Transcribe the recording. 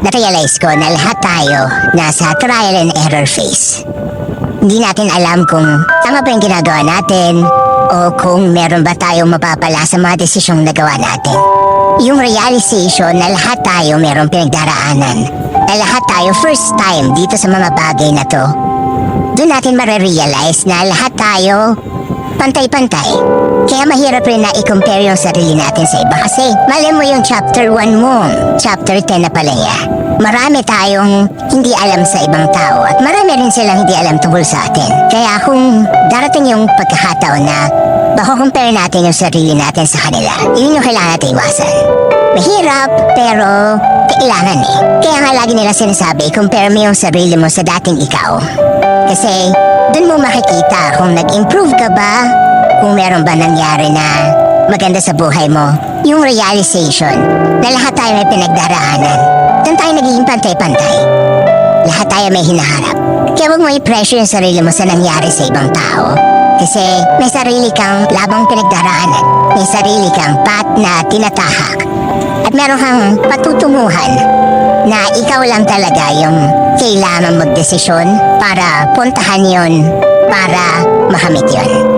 na-realize ko na lahat tayo nasa trial and error phase. Hindi natin alam kung tama ba yung ginagawa natin o kung meron ba tayong mapapala sa mga desisyong nagawa natin. Yung realization na lahat tayo meron pinagdaraanan. Na lahat tayo first time dito sa mga bagay na to. Doon natin marirealize na lahat tayo pantay-pantay. Kaya mahirap rin na i-compare yung sarili natin sa iba kasi mali mo yung chapter 1 mo, chapter 10 na pala niya. Marami tayong hindi alam sa ibang tao at marami rin silang hindi alam tungkol sa atin. Kaya kung darating yung pagkakataon na baka compare natin yung sarili natin sa kanila, yun yung kailangan natin iwasan. Mahirap, pero kailangan eh. Kaya nga lagi nila sinasabi, compare mo yung sarili mo sa dating ikaw. Kasi doon mo makikita kung nag-improve ka ba, kung meron ba nangyari na maganda sa buhay mo. Yung realization na lahat tayo may pinagdaraanan. Doon tayo nagiging pantay-pantay. Lahat tayo may hinaharap. Kaya huwag mo i-pressure yung sarili mo sa nangyari sa ibang tao. Kasi may sarili kang labang pinagdaraanan. May sarili kang pat na tinatahak. At meron kang patutunguhan na ikaw lang talaga yung kailangan magdesisyon para puntahan yon para makamit yon.